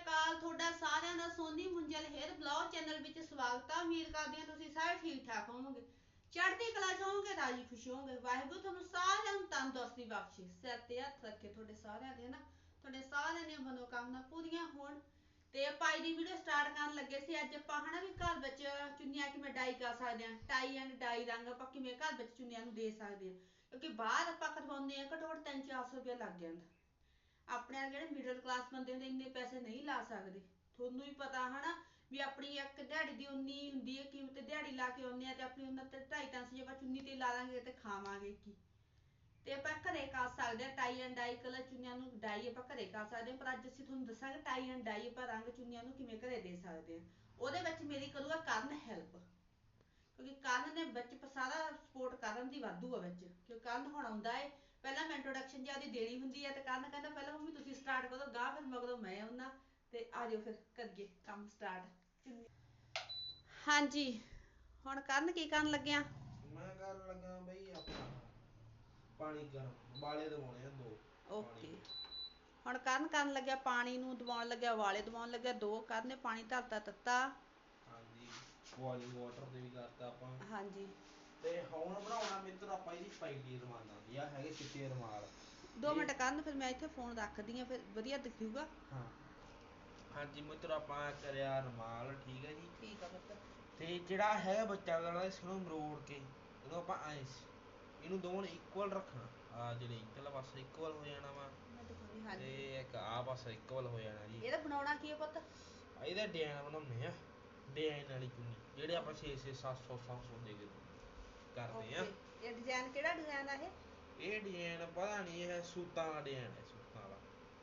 ਅਕਾਲ, ਤੁਹਾਡਾ ਸਾਰਿਆਂ ਦਾ Soni Munjal hair blog channel ਵਿੱਚ ਸਵਾਗਤ ਹੈ ਉਮੀਦ ਕਰਦੀ ਹਾਂ ਤੁਸੀਂ ਸਾਰੇ ਠੀਕ ਠਾਕ ਹੋਵੋਗੇ। ਚੜ੍ਹਦੀ ਕਲਾ 'ਚ ਹੋਵੋਗੇ, ਰਾਜੀ ਖੁਸ਼ ਹੋਵੋਗੇ। ਵਾਹਿਗੁਰੂ ਤੁਹਾਨੂੰ ਸਾਰਿਆਂ ਨੂੰ ਤੰਦਰੁਸਤੀ ਬਖਸ਼ੇ ਸਿਰ ਤੇ ਹੱਥ ਰੱਖੇ ਤੁਹਾਡੇ ਸਾਰਿਆਂ ਦੇ ਨਾ? ਤੁਹਾਡੇ ਸਾਰਿਆਂ ਦੀਆਂ ਮਨੋਕਾਮਨਾ ਪੂਰੀਆਂ ਹੋਣ। ਤੇ ਆਪਾਂ ਅੱਜ ਦੀ ਵੀਡੀਓ ਸਟਾਰਟ ਕਰਨ ਲੱਗੇ ਸੀ। ਅੱਜ ਆਪਾਂ ਹਨਾ ਵੀ ਘਰ ਵਿੱਚ ਚੁੰਨੀਆਂ ਕਿਵੇਂ ਡਾਈ ਕਰ ਸਕਦੇ ਹਾਂ? ਟਾਈ ਐਂਡ ਡਾਈ ਰੰਗ ਆਪਾਂ ਕਿਵੇਂ ਘਰ ਵਿੱਚ ਚੁੰਨੀਆਂ ਨੂੰ ਦੇ ਸਕਦੇ ਹਾਂ? ਕਿਉਂਕਿ ਬਾਹਰ ਆਪਾਂ ਕਰਵਾਉਂਦੇ ਆ ਘੱਟੋ ਘੱਟ 3-400 ਰੁਪਏ ਲੱਗ ਜਾਂਦਾ। ਆਪਣੇ ਆ ਜਿਹੜੇ ਮਿਡਲ ਕਲਾਸ ਬੰਦੇ ਹੁੰਦੇ, ਇੰਨੇ ਪੈਸੇ ਨਹੀਂ ਲਾ ਸਕਦੇ। ਤੁਹਾਨੂੰ ਵੀ ਪਤਾ ਹਨਾ ਵੀ ਆਪਣੀ ਇੱਕ ਦਿਹਾੜੀ ਦੀ ਉਨੀ ਹੁੰਦੀ ਹੈ ਕੀਮਤ ਦਿਹਾੜੀ ਲਾ ਕੇ ਆਉਂਦੇ ਆ ਤੇ ਆਪਣੀ ਉਹਨਾਂ ਤੇ 2.5 ਜੇ ਆਪਾਂ ਚੁੰਨੀ ਤੇ ਲਾ ਲਾਂਗੇ ਤੇ ਖਾਵਾਂਗੇ ਕੀ। ਤੇ ਆਪਾਂ ਘਰੇ ਕਰ ਸਕਦੇ ਆ ਟਾਈ ਐਂਡ ਡਾਈ ਕਲਰ ਚੁੰਨੀਆਂ ਨੂੰ ਡਾਈ ਆਪਾਂ ਘਰੇ ਕਰ ਸਕਦੇ ਆ ਪਰ ਅੱਜ ਅਸੀਂ ਤੁਹਾਨੂੰ ਦੱਸਾਂਗੇ ਟਾਈ ਐਂਡ ਡਾਈ ਆਪਾਂ ਰੰਗ ਚੁੰਨੀਆਂ ਨੂੰ ਕਿਵੇਂ ਘਰੇ ਦੇ ਸਕਦੇ ਆ ਉਹਦੇ ਵਿੱਚ ਮੇਰੀ ਕਰੂਗਾ ਕਰਨ ਹੈਲਪ ਕਿਉਂਕਿ ਕਰਨ ਨੇ ਵਿੱਚ ਸਾਰਾ ਸਪੋਰਟ ਕਰਨ ਦੀ ਵਾਧੂ ਆ ਵਿੱਚ, ਕਿਉਂਕਿ ਕਰਨ ਹੁਣ ਆਉਂਦਾ ਏ। ਪਹਿਲਾਂ ਮੈਂ ਇੰਟਰੋਡਕਸ਼ਨ ਜਿਆਦੀ ਦੇਣੀ ਹੁੰਦੀ ਹੈ ਤੇ ਕਰਨ ਕਹਿੰਦਾ ਪਹਿਲਾਂ ਮੰਮੀ ਤੁਸੀਂ ਸਟਾਰਟ ਕਰੋ ਗਾਹ ਫਿਰ ਮਗਰੋਂ ਮੈਂ ਆਉਣਾ ਤੇ ਆ ਜਾਓ ਫਿਰ ਕਰੀਏ ਕੰਮ ਸਟਾਰਟ ਹਾਂਜੀ ਹੁਣ ਕਰਨ ਕੀ ਕਰਨ ਲੱਗਿਆ ਮੈਂ ਕਰਨ ਲੱਗਾ ਬਈ ਆਪਣਾ ਪਾਣੀ ਗਰਮ ਵਾਲੇ ਦਵਾਉਣੇ ਆ ਦੋ ਓਕੇ। ਹੁਣ ਕਰਨ ਕਰਨ ਲੱਗਿਆ ਪਾਣੀ ਨੂੰ ਦਵਾਉਣ ਲੱਗਿਆ ਵਾਲੇ ਦਵਾਉਣ ਲੱਗਿਆ ਦੋ ਕਰਨ ਨੇ ਪਾਣੀ ਧਰਤਾ ਤੱਤਾ। ਹਾਂਜੀ ਬੋਇਲਿੰਗ ਵਾਟਰ ਦੇ ਵੀ ਕਰਤਾ ਆਪਾਂ। ਹਾਂਜੀ। ਤੇ ਹੁਣ ਬਣਾਉਣਾ ਮਿੱਤਰ ਆਪਾਂ ਇਹਦੀ ਪਹਿਲੀ ਰਮਾਨਾ ਦੀ ਆ। ਹੈਗੇ ਚਿੱਟੇ ਰਮਾਲ ਦੋ ਮਿੰਟ ਕਰਨ ਫਿਰ ਮੈਂ ਇੱਥੇ ਫੋਨ ਰੱਖਦੀ ਆ ਫਿਰ ਵਧੀਆ ਦਿਖੂਗਾ। ਹਾਂ। ਹਾਂਜੀ ਮਿੱਤਰ ਆਪਾਂ ਕਰਿਆ ਰਮਾਲ ਠੀਕ ਹੈ ਜੀ? ਠੀਕ ਆ ਪੁੱਤ ਤੇ ਜਿਹੜਾ ਹੈ ਬੱਚਾ ਗਲਾ ਇਸ ਨੂੰ ਮਰੋੜ ਕੇ ਇਹਨੂੰ ਆਪਾਂ ਐਂ ਇਹਨੂੰ ਦੋਵਾਂ ਨੂੰ ਇਕੁਅਲ ਰੱਖਣਾ। ਆ ਜਿਹੜੇ ਇੱਧਰਲਾ ਪਾਸਾ ਇਕੁਅਲ ਹੋ ਜਾਣਾ ਵਾ। ਤੇ ਇੱਕ ਆ ਪਾਸਾ ਇਕੁਅਲ ਹੋ ਜਾਣਾ ਜੀ। ਇਹਦਾ ਬਣਾਉਣਾ ਕੀ ਹੈ ਪੁੱਤ? ਇਹਦਾ ਡਿਜ਼ਾਈਨ ਬਣਾਉਂਦੇ ਆ। ਡਿਜ਼ਾਈਨ ਵਾਲੀ ਚੁੰਨੀ ਜਿਹੜੇ ਆਪਾਂ 6 6 700 700 ਦੇ ਕੇ ਕਰਦੇ ਆ। ਇਹ ਡਿਜ਼ਾਈਨ ਕਿਹੜਾ ਡਿਜ਼ਾਈਨ ਆ ਇਹ? ਇਹ ਡਿਜ਼ਾਈਨ ਪਤਾ ਨਹੀਂ ਇਹ ਸੂਤਾਂ ਵਾਲਾ ਡਿਜ਼ਾਈਨ ਹੈ ਸੂਤਾਂ ਵਾਲਾ।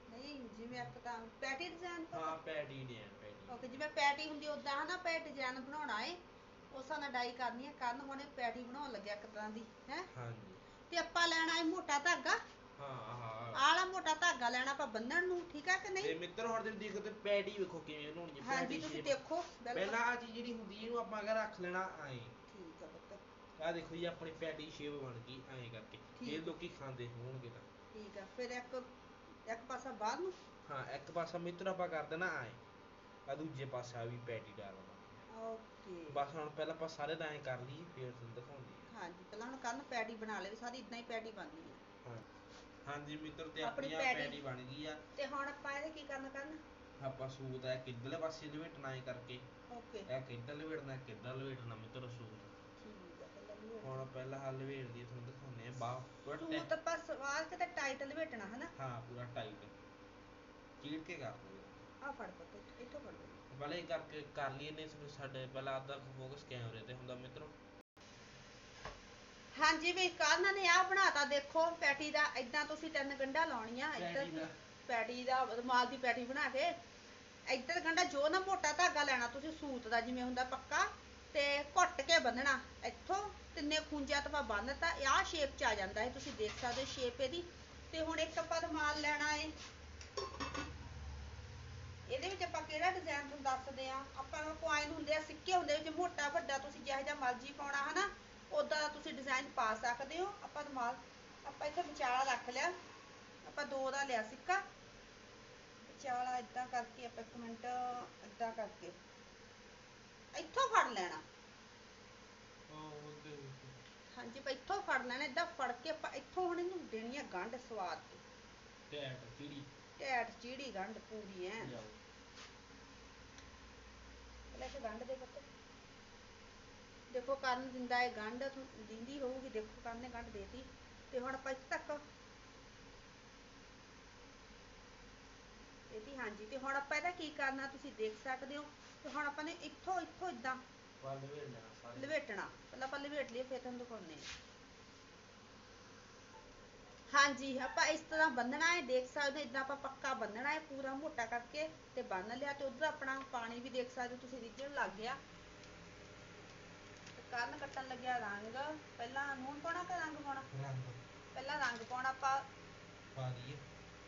ਨਹੀਂ ਜਿਵੇਂ ਇੱਕ ਤਾਂ ਪੈਟੀ ਡਿਜ਼ਾਈਨ ਹਾਂ ਪੈਡੀ ਡਿਜ਼ਾਈਨ ਪੈਡੀ ਓਕੇ ਜਿਵੇਂ ਪੈਟੀ ਹੁੰਦੀ ਉਦਾਂ ਹਨਾ ਪੈ ਡਿਜ਼ਾਈਨ ਬਣਾਉਣਾ ਏ। ਉਸ ਨਾਲ ਡਾਈ ਕਰਨੀ ਹੈ ਕਰਨ ਹੁਣੇ ਪੈਟੀ ਬਣਾਉਣ ਲੱਗਿਆ ਇੱਕ ਤਰ੍ਹਾਂ ਦੀ ਹੈ। ਹਾਂਜੀ। ਤੇ ਆਪਾਂ ਲੈਣਾ ਏ ਮੋਟਾ ਧਾਗਾ। ਹਾਂ ਹਾਂ। ਆਲਾ ਮੋਟਾ ਧਾਗਾ ਲੈਣਾ ਆਪਾਂ ਬੰਨਣ ਨੂੰ ਠੀਕ ਆ ਕਿ ਤੇ ਨਹੀਂ ਮਿੱਤਰ ਹੁਣ ਤੁਸੀਂ ਦੇਖੋ ਤੇ ਪੈਡੀ ਵੇਖੋ ਕਿਵੇਂ ਬਣਾਉਣੀ ਹੈ ਹਾਂਜੀ ਤੁਸੀਂ। ਦੇਖੋ ਪਹਿਲਾਂ ਆ ਚੀਜ਼ ਜਿਹੜੀ ਹੁੰਦੀ ਇਹਨੂੰ ਆਪਾਂ ਅਗਰ ਰੱਖ ਲੈਣਾ ਐਂ। ਆ ਦੇਖੋ ਜੀ ਆਪਣੀ ਪੈਡੀ ਸ਼ੇਪ ਬਣ ਗਈ ਐਂ ਕਰਕੇ। ਠੀਕ। ਇਹ ਲੋਕੀ ਖਾਂਦੇ ਹੋਣਗੇ ਤਾਂ। ਠੀਕ ਆ ਫਿਰ ਇੱਕ ਇੱਕ ਪਾਸਾ ਬਾਹਰ ਨੂੰ? ਹਾਂ ਇੱਕ ਪਾਸਾ ਮਿੱਤਰ ਆਪਾਂ ਕਰ ਦੇਣਾ ਐਂ। ਆ ਦੂਜੇ ਪਾਸਾ ਵੀ ਪੈਡੀ ਡਾਲਣਾ ਓਕੇ। ਬਸ ਹੁਣ ਪਹਿਲਾਂ ਆਪਾਂ ਸਾਰੇ ਤਾਂ ਐਂ ਕਰ ਲਈਏ ਫੇਰ ਤੁਹਾਨੂੰ ਦਿਖਾਉਂਦੇ ਹਾਂਜੀ ਪਹਿਲਾਂ ਹੁਣ ਕਰਨ ਪੈਟੀ ਬਣਾ ਲਈ ਸਾਰੀ ਇਦਾਂ ਹੀ ਪੈਟੀ ਬਣਨੀ ਹੈ ਹਾਂ ਹਾਂ। ਹਾਂਜੀ ਮਿੱਤਰ ਤੇ ਆਪਣੀ ਆਪਣੀ ਪੈਡੀ। ਪੈਡੀ ਬਣ ਗਈ ਆ। ਤੇ ਹੁਣ ਆਪਾਂ ਇਹਦੇ ਕੀ ਕਰਨਾ ਕਰਨ ਆਪਾਂ ਸੂਤ ਹੈ ਕਿੱਧਰਲੇ ਪਾਸੇ ਲਵੇਟਣਾ ਐਂ ਕਰਕੇ। ਓਕੇ। ਇਹ ਕਿੱਧਰ ਲਵੇਟਣਾ ਕਿੱਧਰ ਲਵੇਟਣਾ ਮਿੱਤਰ ਸੂਤ ਠੀਕ ਆ ਪਹਿਲਾਂ ਵੀ ਹੁਣ ਪਹਿਲਾਂ ਹੱਲ ਲਵੇਟ ਦੀ ਤੁਹਾਨੂੰ ਦਿਖਾਉਂਦੇ ਆ ਬਾਹ ਪੂਰਾ ਤੂੰ ਟੈ- ਤਾਂ ਆਪਾਂ ਸਵਾਲ ਕਿਤੇ ਟਾਈਟ ਲਵੇਟਣਾ ਹਨਾ? ਹਾਂ ਪੂਰਾ ਟਾਈਟ ਚੀੜ ਕੇ ਕਰ ਦਿਓ। ਆ ਫੜ ਪੁੱਤ ਇੱਥੋਂ ਫੜ ਦੇ ਪਹਿਲਾਂ ਇਹ ਕਰਕੇ ਕਰ ਲਈਏ ਨੇ ਫਿਰ ਸਾਡੇ ਪਹਿਲਾਂ ਅੱਧਾ ਫੋਕਸ ਕੈਮਰੇ ਤੇ ਹੁੰਦਾ ਮਿੱਤਰੋ? ਹਾਂਜੀ ਵੀ ਕਰਨ ਨੇ ਆ ਬਣਾਤਾ ਦੇਖੋ ਪੈਟੀ ਦਾ ਇਦਾਂ ਤੁਸੀਂ ਤਿੰਨ ਗੰਢਾਂ ਲਾਉਣੀਆਂ ਇੱਧਰ ਪੈਟੀ ਦਾ। ਪੈਟੀ ਦਾ ਰੁਮਾਲ ਦੀ ਪੈਟੀ ਬਣਾ ਕੇ ਇੱਧਰ ਗੰਢਾ ਜੋ ਨਾ ਮੋਟਾ ਧਾਗਾ ਲੈਣਾ ਤੁਸੀਂ ਸੂਤ ਦਾ ਜਿਵੇਂ ਹੁੰਦਾ ਪੱਕਾ ਤੇ ਘੁੱਟ ਕੇ ਬੰਨਣਾ ਇੱਥੋਂ ਤਿੰਨੇ ਖੂੰਜਿਆਂ ਤੋਂ ਬੰਨਤਾ ਆਹ ਸ਼ੇਪ ਚ ਆ ਜਾਂਦਾ ਹੈ। ਤੁਸੀਂ ਦੇਖ ਸਕਦੇ ਹੋ ਸ਼ੇਪ ਇਹਦੀ। ਤੇ ਹੁਣ ਇੱਕ ਆਪਾਂ ਰੁਮਾਲ ਲੈਣਾ ਹੈ ਇਹਦੇ ਵਿੱਚ ਆਪਾਂ ਕਿਹੜਾ ਡਿਜ਼ਾਈਨ ਤੁਹਾਨੂੰ ਦੱਸਦੇ ਆ ਆਪਾਂ ਕੋਲ ਕੁਆਇਨ ਹੁੰਦੇ ਆ, ਸਿੱਕੇ ਹੁੰਦੇ ਵਿੱਚ ਮੋਟਾ, ਵੱਡਾ ਤੁਸੀਂ ਜਿਹੋ ਜਿਹਾ ਮਰਜ਼ੀ ਪਾਉਣਾ, ਹਨਾ? ਉਦਾਂ ਦਾ ਤੁਸੀਂ ਡਿਜ਼ਾਈਨ ਪਾ ਸਕਦੇ ਹੋ। ਆਪਾਂ ਰੁਮਾਲ, ਆਪਾਂ ਇੱਥੇ ਵਿਚਾਲਾ ਰੱਖ ਲਿਆ। ਆਪਾਂ ਦੋ ਦਾ ਲਿਆ ਸਿੱਕਾ। ਵਿਚਾਲਾ ਇਦਾਂ ਕਰਕੇ, ਆਪਾਂ ਇੱਕ ਮਿੰਟ ਇਦਾਂ ਕਰਕੇ। ਇੱਥੋਂ ਫੜ ਲੈਣਾ। ਹਾਂਜੀ ਆਪਾਂ ਇੱਥੋਂ ਫੜ ਲੈਣਾ ਇਦਾਂ ਫੜ ਕੇ ਆਪਾਂ ਇੱਥੋਂ ਹੁਣ ਇਹਨੂੰ ਦੇਣੀ ਆ ਗੰਢ ਸਵਾਦ ਤੇ ਟੈਟ ਚੀੜੀ। ਢੈਟ ਚੀੜੀ ਗੰਢ ਪੂਰੀ ਐ। ਲੈ ਕੇ ਗੰਢ ਦੇ ਪੁੱਤ। ਦੇਖੋ ਕਰਨ ਦਿੰਦਾ ਹੈ ਗੰਢ ਦਿੰਦੀ ਹੋਊਗੀ ਦੇਖੋ ਕਰਨ ਨੇ ਗੰਢ ਦੇਤੀ। ਤੇ ਹੁਣ ਆਪਾਂ ਇੱਥੇ ਤੱਕ ਇਹਦੀ ਹਾਂਜੀ। ਤੇ ਹੁਣ ਆਪਾਂ ਇਹਦਾ ਕੀ ਕਰਨਾ ਤੁਸੀਂ ਦੇਖ ਸਕਦੇ ਹੋ। ਤੇ ਹੁਣ ਆਪਾਂ ਨੇ ਇੱਥੋਂ ਇੱਥੋਂ ਇਦਾਂ ਲਵੇਟਣਾ ਪਹਿਲਾਂ ਆਪਾਂ ਲਵੇਟ ਲਈਏ ਫਿਰ ਤੁਹਾਨੂੰ ਦਿਖਾਉਂਦੇ ਹਾਂ। ਹਾਂਜੀ ਆਪਾਂ ਇਸ ਤਰ੍ਹਾਂ ਬੰਨਣਾ ਹੈ ਦੇਖ ਸਕਦੇ ਹੋ ਇਦਾਂ ਆਪਾਂ ਪੱਕਾ ਬੰਨਣਾ ਹੈ ਪੂਰਾ ਮੋਟਾ ਕਰਕੇ ਤੇ ਬੰਨ ਲਿਆ ਤੇ ਉਧਰ ਆਪਣਾ ਪਾਣੀ ਵੀ ਦੇਖ ਸਕਦੇ ਹੋ ਤੁਸੀਂ ਰਿੱਝਣ ਲੱਗ ਗਿਆ। ਕੰਨ ਕੱਟਣ ਲੱਗਿਆ ਰੰਗ। ਪਹਿਲਾਂ ਨੂਨ ਪਾਉਣਾ ਕਿ ਰੰਗ ਪਾਉਣਾ? ਪਹਿਲਾਂ ਰੰਗ ਪਾਉਣਾ ਆਪਾਂ। ਪਾ ਦਈਏ।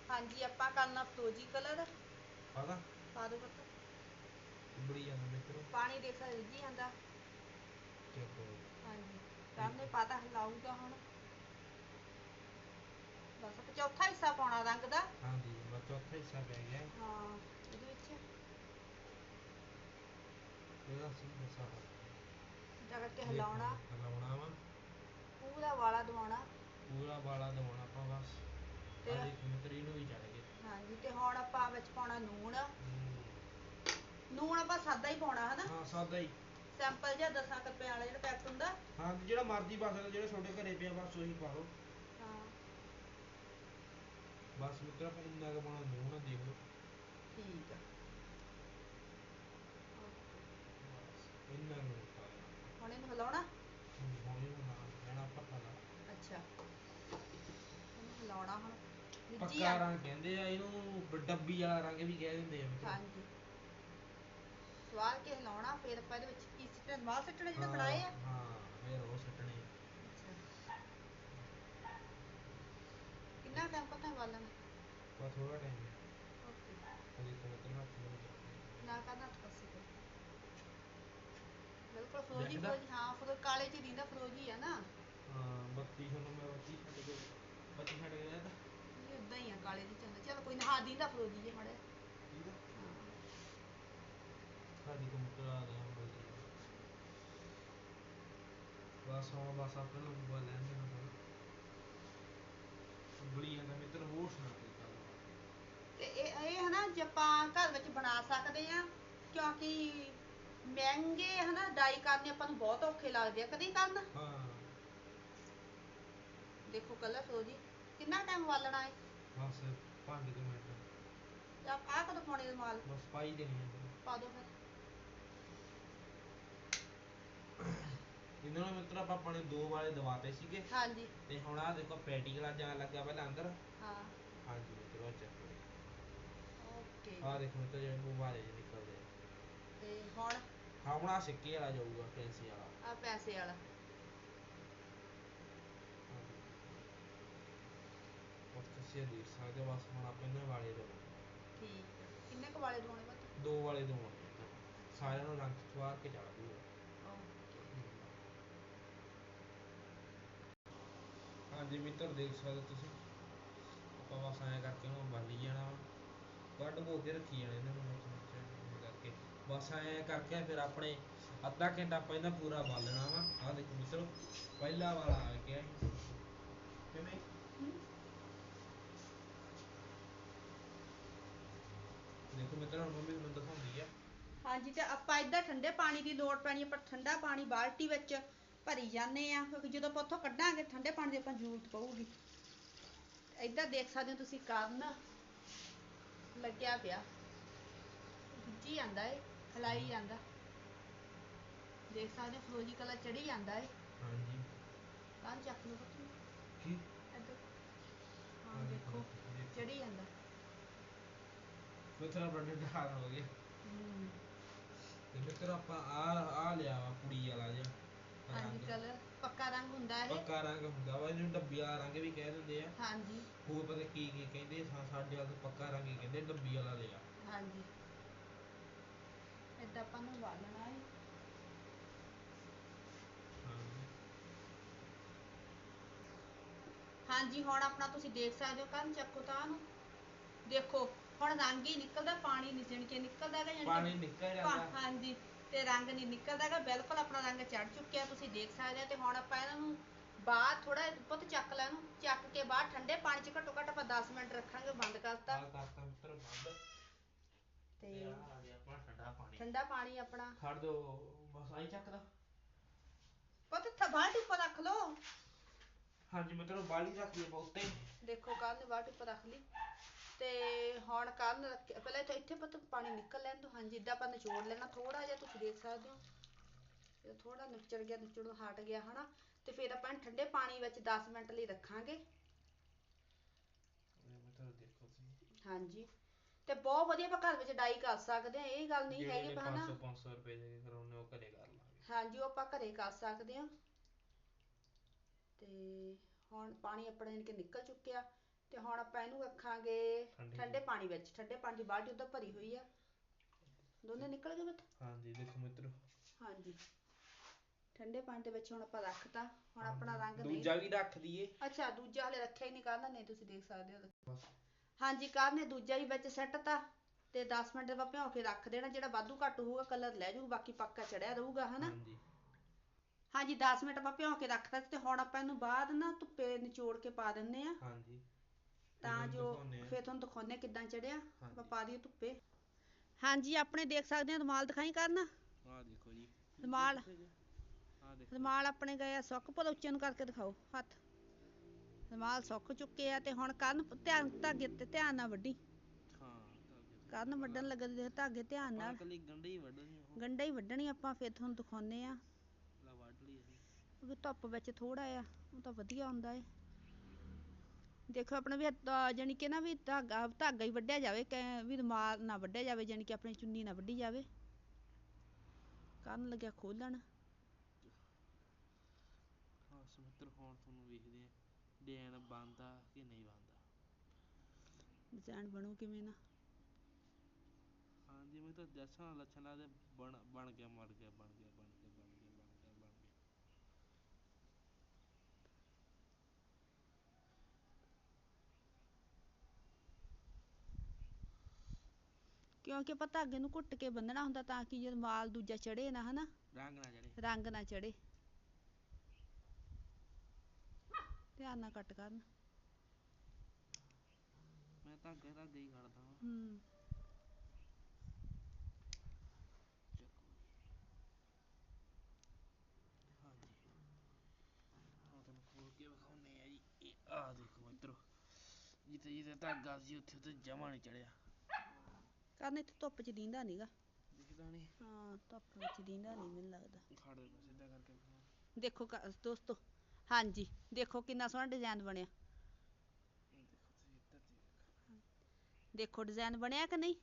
ਹਾਂਜੀ ਆਪਾਂ ਕਰਨਾ ਫਰੋਜੀ ਕਲਰ। ਪਾਦਾ ਪਾ ਦੋ ਪੁੱਤ। ਬੜੀ ਜਾਂਦਾ ਮਿੱਤਰੋ ਪਾਣੀ ਦੇਖ ਰਿੱਝੀ ਜਾਂਦਾ। ਚੈੱਕ ਹਾਂਜੀ ਕਰਨੇ ਪਾਤਾ ਹਿਲਾਊਗਾ ਹੁਣ। ਬਸ ਆਪਾਂ ਚੌਥਾ ਹਿੱਸਾ ਪਾਉਣਾ ਰੰਗ ਦਾ। ਹਾਂਜੀ ਬਸ ਚੌਥਾ ਹਿੱਸਾ ਪੈ ਗਿਆ। ਹਾਂ ਇਹਦੇ ਵਿੱਚ। ਇਹਦਾ ਸੀ ਦੱਸਾਂ ਜਾ ਕੇ ਹਿਲਾਉਣਾ। ਹਲਾਉਣਾ ਵਾ। ਪੂਰਾ ਵਾਲਾ ਦਵਾਉਣਾ। ਪੂਰਾ ਵਾਲਾ ਦਵਾਉਣਾ ਆਪਾਂ ਬਸ। ਤੇ ਆ ਦੇਖ ਮਿੱਤਰ ਇਹਨੂੰ ਵੀ ਚੜ ਗਏ। ਹਾਂਜੀ ਤੇ ਹੁਣ ਆਪਾਂ ਵਿੱਚ ਪਾਉਣਾ ਨੂਣ। ਨੂਣ ਆਪਾਂ ਸਾਦਾ ਹੀ ਪਾਉਣਾ ਹਨਾ? ਹਾਂ ਸਾਦਾ ਹੀ। ਸਿੰਪਲ ਜਿਹਾ 10 ਰੁਪਏ ਵਾਲਾ ਜਿਹੜਾ ਪੈਕਟ ਹੁੰਦਾ। ਹਾਂ ਜਿਹੜਾ ਮਰਜ਼ੀ ਪਾ ਸਕਦਾ ਜਿਹੜੇ ਤੁਹਾਡੇ ਘਰੇ ਪਿਆ ਬਸ ਉਹੀ ਪਾ ਲਓ। ਹਾਂ। ਬਸ ਮਿੱਤਰ ਆਪਾਂ ਇੰਨਾ ਕੁ ਪਾਉਣਾ ਲੂਣ ਆ ਦੇਖ ਲਓ। ਠੀਕ ਆ। ਬਸ ਇੰਨਾ ਲੂਣ ਪਾ ਦੇਣਾ ਹੁਣ ਇਹਨੂੰ ਹਿਲਾਉਣਾ? ਹੁਣ ਹੌਲੀ ਨਾਲ ਰਹਿਣਾ ਪੱਕਾ ਲਾ ਅੱਛਾ। ਇਹਨੂੰ ਹਿਲਾਉਣਾ ਹੁਣ। ਪੱਕਾ ਆ। ਰੰਗ ਕਹਿੰਦੇ ਆ ਇਹਨੂੰ ਬ- ਡੱਬੀ ਵਾਲਾ ਰੰਗ ਵੀ ਕਹਿ ਦਿੰਦੇ ਆ ਮਿੱਤਰ ਹਾਂਜੀ। ਸਵਾਰ ਕੇ ਹਿਲਾਉਣਾ ਫਿਰ ਆਪਾਂ ਇਹਦੇ ਵਿੱਚ ਕੀ ਸਿੱਟਣਾ ਮਾਲ ਸਿੱਟਣੇ ਜਿਹੜੇ ਹਾਂ, ਬਣਾਏ ਆ? ਹਾਂ ਫਿਰ ਉਹ ਸੁੱਟਣੇ ਕਿੰਨਾ ਟਾਈਮ ਪਤਾ ਵਾਲਣ ਬਸ ਥੋੜਾ ਟਾਈਮ ਓਕੇ। ਅਜੇ ਤਾਂ ਮਿੱਤਰ ਹੱਥ ਨਾ ਕਰਨਾ ਬਿਲਕੁਲ ਫਰੋਜੀ ਹਾਂ ਫਰੋ ਕਾਲੇ ਚ ਦਿੰਦਾ ਫਰੋਜੀ ਆ ਨਾ। ਹਾਂ ਬੱਤੀ ਹੁਣ ਮੈਂ ਬੱਤੀ ਛੱਡ ਕੇ ਬੱਤੀ ਛੱਡ ਕੇ ਆਇਆ ਤਾਂ ਇਹ ਉਦਾਂ ਹੀ ਆ ਕਾਲੇ ਚ ਚੰਦਾ ਚਲ ਕੋਈ ਨਾ ਹਾਂ ਦਿੰਦਾ ਫਰੋਜੀ ਜੇ ਮੜੇ ਠੀਕ ਆ ਸਾਡੀ ਕੰਪਿਊਟਰ ਆ ਗਿਆ ਬਲਦੀ ਬਸ ਹੁਣ ਬਸ ਆਪਣੇ ਨੂੰ ਬੋਲ ਲੈਂਦੇ ਨਾ ਬੜੀ ਜਾਂਦਾ ਮਿੱਤਰ ਹੋਰ ਸੁਣਾ ਕੋਈ ਗੱਲ ਤੇ ਇਹ ਇਹ ਹਨਾ ਜੇ ਆਪਾਂ ਘਰ ਵਿੱਚ ਬਣਾ ਸਕਦੇ ਆ ਕਿਉਂਕਿ ਮਹਿੰਗੇ ਹਨਾ ਡਾਈ ਕਰਨੇ ਆਪਾਂ ਨੂੰ ਬਹੁਤ ਔਖੇ ਲੱਗਦੇ ਆ ਕਦੀ ਕਰਨ? ਹਾਂ। ਦੇਖੋ ਕਲਰ ਫਰੋਜੀ ਕਿੰਨਾ ਟਾਈਮ ਵਾਲਣਾ ਹੈ ਬਸ 5 ਮਿੰਟ। ਆ ਆਹ ਕਦੋਂ ਪਾਉਣੇ ਦੇ ਮਾਲ? ਬਸ ਪਾਈ ਦੇਣੀ ਹੈ ਪਾ ਦੋ ਫਿਰ। ਇਹਨਾਂ ਨੂੰ ਮਿੱਤਰ ਆਪਾਂ ਆਪਣੇ ਦੋ ਵਾਲੇ ਦਵਾਤੇ ਸੀਗੇ। ਹਾਂਜੀ। ਤੇ ਹੁਣ ਆ ਦੇਖੋ ਪੈਟੀ ਵਾਲਾ ਜਾਣ ਲੱਗਾ ਪਹਿਲਾਂ ਅੰਦਰ। ਹਾਂ। ਹਾਂਜੀ ਮਿੱਤਰ ਉਹ ਚੱਕ ਓਕੇ। ਆ ਦੇਖੋ ਮਿੱਤਰ ਜਿਹੜੇ ਗੁਬਾਰੇ ਜਿਹੇ ਨਿਕਲਦੇ ਆ। ਤੇ ਹੁਣ? ਹਾਂ ਹੁਣ ਆਹ ਸਿੱਕੇ ਵਾਲਾ ਜਾਊਗਾ ਫੈਂਸੀ ਵਾਲਾ। ਆ ਪੈਸੇ ਵਾਲਾ। ਬਸ ਤੁਸੀਂ ਇਹ ਦੇਖ ਸਕਦੇ ਹੋ ਬਸ ਹੁਣ ਆਪਾਂ ਇਹਨਾਂ ਵਾਲੇ ਦੋ ਠੀਕ ਹੈ ਕਿੰਨੇ ਕੁ ਵਾਲੇ ਦਵਾਉਣੇ ਬਤ ਦੋ ਵਾਲੇ ਆ ਸਾਰਿਆਂ ਨੂੰ ਰੰਗ ਸਵਾਰ ਕੇ ਚੜ ਦੂਗਾ। ਓਕੇ। ਹਾਂਜੀ ਮਿੱਤਰ ਦੇਖ ਸਕਦੇ ਤੁਸੀਂ। ਆਪਾਂ ਬਸ ਐਂ ਕਰਕੇ ਉਹਨੂੰ ਬਾਲੀ ਜਾਣਾ ਵਾ। ਕੱਢ ਬੋ ਕੇ ਰੱਖੀ ਜਾਣਾ ਇਹਨਾਂ ਨੂੰ ਵਿੱਚ ਵਿੱਚ ਐਂ ਕਰਕੇ। ਬਸ ਐਂ ਕਰਕੇ ਫਿਰ ਆਪਣੇ ਅੱਧਾ ਘੰਟਾ ਇਹਨਾਂ ਪੂਰਾ ਬਾਲਣਾ ਵਾ। ਆਹ ਦੇਖੋ ਮਿੱਤਰੋ ਪਹਿਲਾ ਵਾਲਾ ਆ ਗਿਆ ਸੀ। ਕਿਵੇਂ ਦੇਖੋ ਮਿੱਤਰੋ ਹੁਣ ਮੰਮੀ ਮੈਨੂੰ ਦਿਖਾਉਂਦੀ ਆ ਹਾਂਜੀ ਤੇ ਆਪਾਂ ਇੱਧਰ ਠੰਡੇ ਪਾਣੀ ਦੀ ਲੋੜ ਪੈਣੀ ਆਪਾਂ ਠੰਡਾ ਪਾਣੀ ਬਾਲਟੀ ਵਿੱਚ ਭਰੀ ਜਾਂਦੇ ਆ ਕਿਉਂਕਿ ਜਦੋਂ ਆਪਾਂ ਉੱਥੋਂ ਕੱਢਾਂਗੇ ਠੰਡੇ ਪਾਣੀ ਦੀ ਆਪਾਂ ਜ਼ਰੂਰਤ ਪਊਗੀ। ਇੱਧਰ ਦੇਖ ਸਕਦੇ ਹੋ ਤੁਸੀਂ ਕਰਨ ਲੱਗਿਆ ਪਿਆ। ਖਿੱਚੀ ਜਾਂਦਾ ਏ ਹਲਾਈ ਜਾਂਦਾ। ਦੇਖ ਸਕਦੇ ਹੋ ਫਰੋਜੀ ਕਲਰ ਚੜੀ ਜਾਂਦਾ ਏ। ਹਾਂਜੀ। ਕੰਨ ਚੱਕ ਲਓ ਕੀ? ਇੱਧਰ ਹਾਂ ਦੇਖੋ ਚੜੀ ਜਾਂਦਾ। ਮਿੱਤਰ ਆਪਣਾ ਡਾਲ ਹੋ ਗਿਆ। ਹੂੰ। ਤੇ ਮਿੱਤਰ ਆਪਾਂ ਆ ਆ ਲਿਆ ਵਾ ਕੁੜੀ ਵਾਲਾ ਜਿਹਾ ਹਾਂਜੀ ਰੰਗ। ਕਲਰ ਪੱਕਾ ਰੰਗ ਹੁੰਦਾ ਇਹ। ਪੱਕਾ ਰੰਗ ਹੁੰਦਾ ਵਾ ਇਹਨੂੰ ਡੱਬੀ ਵਾਲਾ ਰੰਗ ਵੀ ਕਹਿ ਦਿੰਦੇ ਆ। ਹਾਂਜੀ। ਹੋਰ ਪਤਾ ਕੀ ਕੀ ਕਹਿੰਦੇ ਸਾ- ਸਾਡੇ ਵਾਲ ਤਾਂ ਪੱਕਾ ਰੰਗ ਹੀ ਕਹਿੰਦੇ ਡੱਬੀ ਵਾਲਾ ਲਿਆ। ਹਾਂਜੀ। ਏਦਾਂ ਆਪਾਂ ਨੂੰ ਵਾਲਣਾ ਹੈ। ਹਾਂਜੀ ਹਾਂਜੀ ਹੁਣ ਆਪਣਾ ਤੁਸੀਂ ਦੇਖ ਸਕਦੇ ਹੋ ਕੰਨ ਚੱਕੋ ਤਾਂ ਨੂੰ। ਦੇਖੋ। ਹੁਣ ਰੰਗ ਹੀ ਨਿਕਲਦਾ ਪਾਣੀ ਨਹੀਂ ਜਣ ਕੇ ਨਿਕਲਦਾ ਹੈਗਾ ਜਾਣੀ ਕਿ- ਪਾਣੀ ਨਿਕਲ ਪਾ- ਜਾਂਦਾ ਹਾਂਜੀ ਤੇ ਰੰਗ ਨਹੀਂ ਨਿਕਲਦਾ ਹੈਗਾ ਬਿਲਕੁਲ ਆਪਣਾ ਰੰਗ ਚੜ ਚੁੱਕਿਆ ਤੁਸੀਂ ਦੇਖ ਸਕਦੇ ਹੋ ਤੇ ਹੁਣ ਆਪਾਂ ਇਹਨਾਂ ਨੂੰ ਬਾਹਰ ਥੋੜਾ ਪੁੱਤ ਚੱਕ ਲੈ ਇਹਨੂੰ ਚੱਕ ਕੇ ਬਾਹਰ ਠੰਡੇ ਪਾਣੀ 'ਚ ਘੱਟੋ ਘੱਟ ਆਪਾਂ 10 ਮਿੰਟ ਰੱਖਾਂਗੇ ਬੰਦ ਕਰਤਾ ਆਹ ਕਰਤਾ ਮਿੱਤਰ ਬੰਦ। ਤੇ ਤੇ ਆਹ ਆ ਗਿਆ ਆਪਣਾ ਠੰਡਾ ਪਾਣੀ। ਠੰਡਾ ਪਾਣੀ ਆਪਣਾ। ਖੜ ਦੋ ਬਸ ਆਈ ਚੱਕਦਾ ਪੁੱਤ ਥ ਬਾਲਟੀ ਉੱਪਰ ਰੱਖ ਲਓ। ਹਾਂਜੀ ਮਿੱਤਰੋ ਬਾਲੀ ਰੱਖ ਲਈ ਉੱਤੇ। ਦੇਖੋ ਕੱਲ ਨੇ ਬਾਲਟੀ ਉੱਪਰ ਰੱਖ ਲਈ। ਤੇ ਹੁਣ ਕੱਲ ਪਹਿਲਾਂ ਇੱਥੇ ਇੱਥੇ ਪਤ ਪਾਣੀ ਨਿਕਲ ਲੈਣ ਤੋਂ ਹਾਂਜੀ ਇਦਾਂ ਆਪਾਂ ਨਿਚੋੜ ਲੈਣਾ ਥੋੜਾ ਜਿਹਾ ਤੁਸੀਂ ਦੇਖ ਸਕਦੇ ਹੋ। ਇਹ ਥੋੜਾ ਨਿਚੜ ਗਿਆ ਨਿਚੜੋਂ ਹਟ ਗਿਆ ਹਨਾ। ਤੇ ਫਿਰ ਆਪਾਂ ਠੰਡੇ ਪਾਣੀ ਵਿੱਚ 10 ਮਿੰਟ ਲਈ ਰੱਖਾਂਗੇ। ਹਾਂਜੀ। ਤੇ ਬਹੁਤ ਵਧੀਆ ਆਪਾਂ ਘਰ ਵਿੱਚ ਡਾਈ ਕਰ ਸਕਦੇ ਆ ਇਹ ਗੱਲ ਨਹੀਂ ਹੈਗੀ ਆਪਾਂ ਹਨਾ। 500 500 ਰੁਪਏ ਦੇ ਕੇ ਕਰਾਉਣੇ ਉਹ ਘਰੇ ਕਰ ਲਾਂਗੇ। ਹਾਂਜੀ ਉਹ ਆਪਾਂ ਘਰੇ ਕਰ ਸਕਦੇ ਆ ਤੇ ਹੁਣ ਪਾਣੀ ਆਪਣਾ ਨਿਕਲ ਚੁੱਕਿਆ। ਤੇ ਹੁਣ ਆਪਾਂ ਇਹਨੂੰ ਰੱਖਾਂਗੇ ਠੰਡੇ ਪਾਣੀ। ਵਿੱਚ। ਠੰਡੇ ਪਾਣੀ ਦੀ ਬਾਲਟੀ ਉੱਧਰ ਭਰੀ ਹੋਈ ਆ। ਦੋਨੇ ਨਿਕਲ ਗਏ ਬੱਤ ਹਾਂਜੀ ਦੇਖੋ ਮਿੱਤਰੋ। ਹਾਂਜੀ। ਠੰਡੇ ਪਾਣੀ ਦੇ ਵਿੱਚ ਹੁਣ ਆਪਾਂ ਰੱਖਤਾ। ਹੁਣ ਆਪਣਾ ਰੰਗ ਨਹੀਂ ਦੂਜਾ ਵੀ ਰੱਖ ਦਈਏ। ਅੱਛਾ ਦੂਜਾ ਹਲੇ ਰੱਖਿਆ ਹੀ ਨਹੀਂ ਕਰਨਾ ਨਹੀਂ ਤੁਸੀਂ ਦੇਖ ਸਕਦੇ ਹੋ। ਹਾਂਜੀ ਕਾਰ ਨੇ ਦੂਜਾ ਵੀ ਵਿੱਚ ਸੱਟਤਾ ਤੇ 10 ਮਿੰਟ ਆਪਾਂ ਭਿਓ ਕੇ ਰੱਖ ਦੇਣਾ। ਜਿਹੜਾ ਵਾਧੂ ਘੱਟ ਹੋਊਗਾ ਕਲਰ ਲੈ ਜਾਊਗਾ ਬਾਕੀ ਪੱਕਾ ਚੜਿਆ ਰਹੂਗਾ ਹਨਾ? ਹਾਂਜੀ। ਹਾਂਜੀ 10 ਮਿੰਟ ਆਪਾਂ ਭਿਓ ਕੇ ਰੱਖਤਾ ਤੇ ਹੁਣ ਆਪਾਂ ਇਹਨੂੰ ਬਾਅਦ ਨਾ ਧੁੱਪੇ ਨਿਚੋੜ ਕੇ ਪਾ ਦਿੰਨੇ ਆ ਹਾਂਜੀ। ਤਾਂ ਜੋ। ਫਿਰ ਤੁਹਾਨੂੰ ਦਿਖਾਉਂਦੇ ਆ ਕਿੱਦਾਂ ਚੜਿਆ। ਆਪਾਂ। ਪਾ ਦਈਏ ਧੁੱਪੇ। ਹਾਂਜੀ ਆਪਣੇ ਦੇਖ ਸਕਦੇ ਆ ਰੁਮਾਲ ਦਿਖਾਈ ਕਰਨਾ। ਆਹ ਦੇਖੋ ਜੀ। ਰੁਮਾਲ ਆਹ ਦੇਖੋ ਰੁਮਾਲ ਆਪਣੇ ਗਏ ਆ ਸੁੱਕ ਉੱਚੇ ਨੂੰ ਕਰਕੇ ਦਿਖਾਓ ਹੱਥ। ਰੁਮਾਲ ਸੁੱਕ ਚੁੱਕੇ ਆ ਤੇ ਹੁਣ ਕੰਨ ਧਿਆਨ ਧਾਗੇ ਤੇ ਧਿਆਨ ਨਾਲ ਵੱਢੀ। ਹਾਂ ਕੰਨ ਵੱਢਣ ਲੱਗੇ ਤੇ ਧਾਗੇ ਧਿਆਨ ਨਾਲ। ਕੱਲੀ ਗੰਢੇ ਹੀ ਵੱਢਣੀ ਉਹ। ਗੰਢਾ ਹੀ ਵੱਢਣੀ ਆਪਾਂ ਫਿਰ ਤੁਹਾਨੂੰ ਦਿਖਾਉਂਦੇ ਆ। ਲਾ ਵੱਢ ਲਈ ਅਸੀਂ। ਕਿਉਂਕਿ ਧੁੱਪ ਵਿੱਚ ਥੋੜਾ ਆ ਉਹ ਤਾਂ ਵਧੀਆ ਹੁੰਦਾ ਏ। ਦੇਖੋ ਆਪਣਾ ਵੀ ਜਾਣੀ ਕਿ ਨਾ ਵੀ ਧਾਗਾ ਧਾਗਾ ਹੀ ਵੱਢਿਆ ਜਾਵੇ ਕਿ ਵੀ ਰੁਮਾਲ ਨਾ ਵੱਢਿਆ ਜਾਵੇ ਜਾਣੀ ਕਿ ਆਪਣੀ ਚੁੰਨੀ ਨਾ ਵੱਢੀ ਜਾਵੇ। ਕੰਨ ਲੱਗਿਆ ਖੋਲਣ। ਹਾਂ ਸਮੁੰਦਰ ਹੁਣ ਤੁਹਾਨੂੰ ਵੇਖਦੇ ਆ ਡੈਨ ਬੰਦਾ ਕਿ ਨਹੀਂ ਬੰਦਾ ਡਿਜ਼ਾਈਨ ਬਣੂ ਕਿਵੇਂ ਨਾ। ਹਾਂ ਜਿਵੇਂ ਤਾਂ ਜੱਸਾਂ ਲੱਛਣ ਲੱਗਦੇ ਬਣ ਬਣ ਗਿਆ ਮਰ ਗਿਆ ਬਣ ਗਿਆ ਬਣ ਗਿਆ ਬਣ ਗਿਆ ਬਣ ਗਿਆ ਕਿਉਂਕਿ ਆਪਾਂ ਧਾਗੇ ਨੂੰ ਘੁੱਟ ਕੇ ਬੰਨਣਾ ਹੁੰਦਾ ਤਾਂ ਕਿ ਜੇ ਰੁਮਾਲ ਦੂਜਾ ਚੜੇ ਨਾ ਹਨਾ? ਰੰਗ ਨਾ ਜੜੇ ਰੰਗ ਨਾ ਚੜੇ ਧਿਆਨ ਨਾਲ ਕੱਟ ਕਰਨ। ਮੈਂ ਹੂੰ ਆ ਦੇਖੋ ਮਿੱਤਰੋ ਜਿੱਥੇ ਜਿੱਥੇ ਧਾਗਾ ਸੀ ਉੱਥੇ ਉੱਥੇ ਜਮਾ ਨਹੀਂ ਚੜਿਆ ਕਰਨ ਇੱਥੇ ਧੁੱਪ ਚ ਦੀਂਦਾ ਨਹੀਂਗਾ ਦਿਖਦਾ ਨਹੀਂ ਹਾਂ ਧੁੱਪ ਵਿੱਚ ਦੀਂਦਾ ਨਹੀਂ ਮੈਨੂੰ ਲੱਗਦਾ। ਖੜ ਦੇ ਮੈਂ ਸਿੱਧਾ ਕਰਕੇ ਵਿਖਾਉਣਾ। ਦੇਖੋ ਕ- ਦੋਸਤੋ ਹਾਂਜੀ ਦੇਖੋ ਕਿੰਨਾ ਸੋਹਣਾ ਡਿਜ਼ਾਈਨ ਬਣਿਆ। ਇਹ ਦੇਖੋ ਤੁਸੀਂ ਇੱਧਰ ਦੀ ਦੇਖੋ ਦੇਖੋ ਡਿਜ਼ਾਈਨ ਬਣਿਆ ਕਿ ਨਹੀਂ?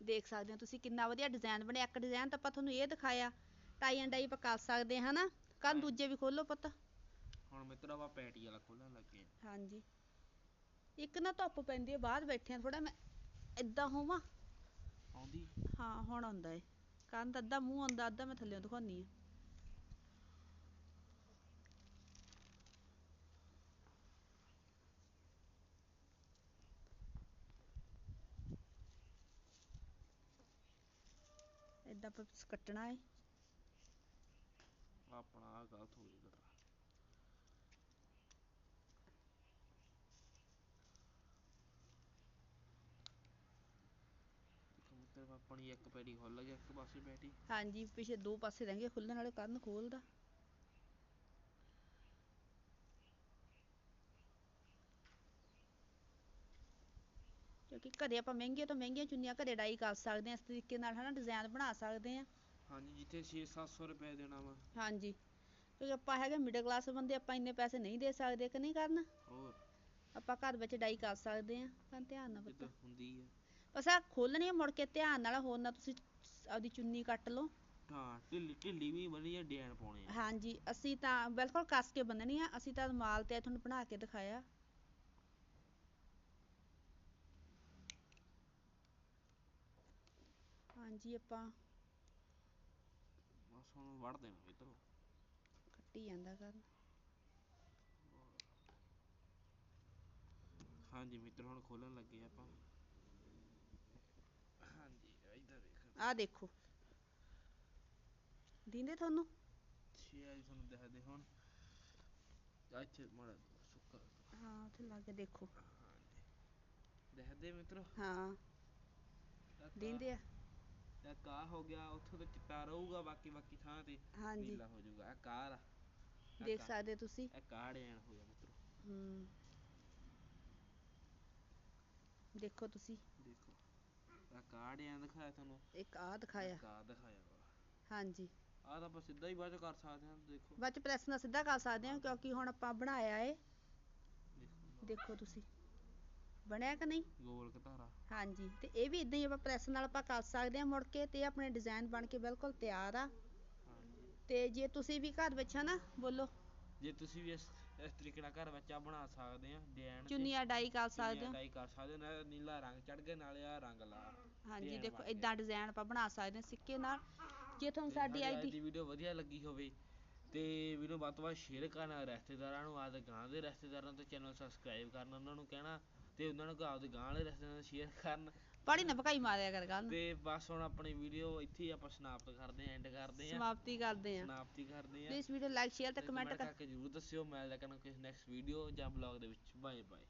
ਦੇਖ ਸਕਦੇ ਹੋ ਤੁਸੀਂ ਕਿੰਨਾ ਵਧੀਆ ਡਿਜ਼ਾਈਨ ਬਣਿਆ। ਇੱਕ ਡਿਜ਼ਾਈਨ ਤਾਂ ਆਪਾਂ ਤੁਹਾਨੂੰ ਇਹ ਦਿਖਾਇਆ ਟਾਈ ਐਂਡ ਡਾਈ ਆਪਾਂ ਕਰ ਸਕਦੇ ਹਾਂ ਹਨਾ? ਕੱਲ ਹਾਂ। ਦੂਜੇ ਵੀ ਖੋਲੋ ਪੁੱਤ। ਹੁਣ ਮਿੱਤਰੋ ਆਪਾਂ ਪੈਟੀ ਵਾਲਾ ਖੋਲਣ ਲੱਗੇ ਹਾਂਜੀ। ਇੱਕ ਨਾ ਧੁੱਪ ਪੈਂਦੀ ਹੈ ਬਾਹਰ ਬੈਠੇ ਆ ਥੋੜਾ ਮੈਂ। ਏਦਾਂ ਹੋਵਾਂ? ਆਉਂਦੀ। ਹਾਂ ਹੁਣ ਆਉਂਦਾ ਏ। ਕੰਨ ਅੱਧਾ ਮੂੰਹ ਆਉਂਦਾ ਅੱਧਾ ਮੈਂ ਥੱਲੇ ਦਿਖਾਉਣੀ ਆ। ਆਪਾਂ ਕੱਟਣਾ ਏ। ਆਪਣਾ ਆਹ ਗਲਤ ਹੋ ਗਿਆ ਕਟਰਾ ਦੇਖੋ ਇੱਕ ਖੁੱਲ ਇੱਕ ਪਾਸੇ ਹਾਂਜੀ ਪਿਛੇ ਦੋ ਪਾਸੇ ਰਹਿ ਗਏ ਖੁੱਲਣ ਵਾਲੇ ਕੰਨ ਖੋਲਦਾ। ਕਿਉਂਕਿ ਘਰੇ ਆਪਾਂ ਮਹਿੰਗੀਆਂ ਤੋਂ ਮਹਿੰਗੀਆਂ ਚੁੰਨੀਆਂ ਘਰੇ ਡਾਈ ਕਰ ਸਕਦੇ ਹਾਂ ਇਸ ਤਰੀਕੇ ਨਾਲ ਹਨਾ ਡਿਜ਼ਾਈਨ ਬਣਾ ਸਕਦੇ ਹਾਂ। ਹਾਂਜੀ ਜਿੱਥੇ 6-700 ਰੁਪਏ ਦੇਣਾ ਵਾ। ਹਾਂਜੀ ਕਿਉਂਕਿ ਆਪਾਂ ਹੈਗੇ ਮਿਡਲ ਕਲਾਸ ਬੰਦੇ ਆਪਾਂ ਇੰਨੇ ਪੈਸੇ ਨਹੀਂ ਦੇ ਸਕਦੇ ਕਿ ਨਹੀਂ ਕਰਨ। ਹੋਰ। ਆਪਾਂ ਘਰ ਵਿੱਚ ਡਾਈ ਕਰ ਸਕਦੇ ਹਾਂ ਤਾਂ ਧਿਆਨ ਨਾਲ ਪਤਾ ਹੁੰਦੀ ਆ। ਬਸ ਆ ਖੋਲਣੀ ਆ ਮੁੜ ਕੇ ਧਿਆਨ ਨਾਲ ਹੋਰ ਨਾ ਤੁਸੀਂ ਆਪਦੀ ਚੁੰਨੀ ਕੱਟ ਲਓ। ਹਾਂ ਢਿੱਲੀ ਢਿੱਲੀ ਵੀ ਵਧੀਆ ਡਿਜ਼ਾਈਨ ਪਾਉਣੇ ਆ। ਹਾਂਜੀ ਅਸੀਂ ਤਾਂ ਬਿਲਕੁਲ ਕੱਸ ਕੇ ਬੰਨਣੀ ਆ ਅਸੀਂ ਤਾਂ ਰੁਮਾਲ ਤੇ ਤੁਹਾਨੂੰ ਬਣਾ ਕੇ ਦਿਖਾਇਆ। ਹਾਂਜੀ ਆਪਾਂ ਬਸ ਹੁਣ ਵੜ ਦੇਣਾ ਮਿੱਤਰੋ ਕੱਟੀ ਜਾਂਦਾ ਕਰਨ ਹਾਂਜੀ ਮਿੱਤਰ ਹੁਣ ਖੋਲਣ ਲੱਗੇ ਆਪਾਂ ਹਾਂਜੀ ਇੱਧਰ ਦੇਖ ਆਹ ਦੇਖੋ। ਦਿੰਦੇ ਤੁਹਾਨੂੰ? ਛੇ ਆ ਜੀ ਤੁਹਾਨੂੰ ਦੱਸਦੇ ਹੁਣ। ਇੱਥੇ ਮਾੜਾ ਜਿਹਾ ਸੁੱਕਾ। ਹਾਂ ਉੱਥੇ ਲਾ ਕੇ ਦੇਖੋ। ਹਾਂਜੀ। ਦੱਸਦੇ ਮਿੱਤਰੋ? ਹਾਂ। ਦਿੰਦੇ ਆ। ਇਹ ਕਾ ਹੋ ਗਿਆ ਉੱਥੋਂ ਤੇ ਚਿੱਟਾ ਰਹੂਗਾ ਬਾਕੀ ਬਾਕੀ ਥਾਂ ਤੇ ਹਾਂਜੀ। ਨੀਲਾ ਹੋ ਜਾਊਗਾ। ਇਹ ਕਾਰ ਆ। ਇਹ ਦੇਖ ਕਾ- ਸਕਦੇ ਤੁਸੀਂ। ਇਹ ਕਾੜ ਐਨ ਹੋ ਗਿਆ ਮਿੱਤਰੋ। ਹੂੰ। ਦੇਖੋ ਤੁਸੀਂ। ਦੇਖੋ। ਇਹ ਕਾੜ ਐਨ ਦਿਖਾਇਆ ਤੁਹਾਨੂੰ। ਇੱਕ ਆਹ ਦਿਖਾਇਆ। ਕਾ ਦਿਖਾਇਆ ਵਾ। ਹਾਂਜੀ। ਆਹ ਤਾਂ ਆਪਾਂ ਸਿੱਧਾ ਹੀ ਬਾਅਦ ਚ ਕਰ ਸਕਦੇ ਹਾਂ ਦੇਖੋ। ਬਾਅਦ ਚ ਪ੍ਰੈਸ ਨਾਲ ਸਿੱਧਾ ਕਰ ਸਕਦੇ ਹਾਂ ਕਿਉਂਕਿ ਹੁਣ ਆਪਾਂ ਬਣਾਇਆ ਏ। ਦੇਖੋ ਤੁਸੀਂ। ਬਣਿਆ ਕਿ ਨਹੀਂ? ਗੋਲ ਘਤਾਰਾ ਹਾਂਜੀ। ਤੇ ਇਹ ਵੀ ਇਦਾਂ ਹੀ ਆਪਾਂ ਪ੍ਰੈਸ ਨਾਲ ਆਪਾਂ ਕਰ ਸਕਦੇ ਹਾਂ ਮੁੜ ਕੇ ਤੇ ਆਪਣੇ ਡਿਜ਼ਾਈਨ ਬਣ ਕੇ ਬਿਲਕੁਲ ਤਿਆਰ ਆ। ਤੇ ਜੇ ਤੁਸੀਂ ਵੀ ਘਰ ਵਿੱਚ ਹਨਾ ਬੋਲੋ। ਜੇ ਤੁਸੀਂ ਵੀ ਇਸ ਇਸ ਤਰੀਕੇ ਨਾਲ ਘਰ ਬੱਚਾ ਬਣਾ ਸਕਦੇ ਆ ਡਿਜ਼ਾਈਨ ਚੁੰਨੀਆਂ ਡਾਈ ਕਰ ਸਕਦੇ ਹੋ ਡਾਈ ਕਰ ਸਕਦੇ ਹੋ, ਨਾਲੇ ਨੀਲਾ ਰੰਗ ਚੜ ਗਿਆ ਨਾਲੇ ਆ ਰੰਗ ਲਾ। ਹਾਂਜੀ design ਦੇਖੋ। ਇਦਾਂ ਡਿਜ਼ਾਈਨ ਆਪਾਂ ਬਣਾ ਸਕਦੇ ਹਾਂ ਸਿੱਕੇ ਨਾਲ। ਜੇ ਤੁਹਾਨੂੰ ਸਾਡੀ ਅੱਜ ਦੀ ਵੀਡੀਓ ਵਧੀਆ ਲੱਗੀ ਹੋਵੇ ਤੇ ਵੀਡੀਓ ਵੱਧ ਤੋਂ ਵੱਧ ਸ਼ੇਅਰ ਕਰਨਾ ਰਿਸ਼ਤੇਦਾਰਾਂ ਨੂੰ ਆਦ ਗਾਂ ਦੇ ਰਿਸ਼ਤੇਦਾਰਾਂ ਤੋਂ ਚੈਨਲ ਸਬਸਕ੍ਰਾਈਬ ਕਰਨਾ ਉਹਨਾਂ ਨੂੰ ਕਹਿਣਾ ਤੇ ਉਹਨਾਂ ਨੂੰ ਆਪਦੇ ਗਾਂ ਵਾਲੇ ਰਸਤਿਆਂ ਨਾਲ ਸ਼ੇਅਰ ਕਰਨ। ਪੜੀ ਨਾ ਭਕਾਈ ਮਾਰਿਆ ਕਰ ਗੱਲ ਤੇ ਬਸ ਹੁਣ ਆਪਣੀ ਵੀਡੀਓ ਇੱਥੇ ਹੀ ਆਪਾਂ ਸਮਾਪਤ ਕਰਦੇ ਆਂ ਐਂਡ ਕਰਦੇ ਆਂ ਸਮਾਪਤੀ ਕਰਦੇ ਆ ਸਮਾਪਤੀ ਕਰਦੇ ਆਂ ਪਲੀਜ਼ ਵੀਡੀਓ ਲਾਈਕ ਸ਼ੇਅਰ ਤੇ ਕਮੈਂਟ ਕਰ ਕਰਕੇ ਜਰੂਰ ਦੱਸਿਓ। ਮੈਂ ਲੈ ਕੇ ਕਿਸੇ ਨੈਕਸਟ ਵੀਡੀਓ ਜਾਂ ਬਲੌਗ ਦੇ ਵਿੱਚ। Bye bye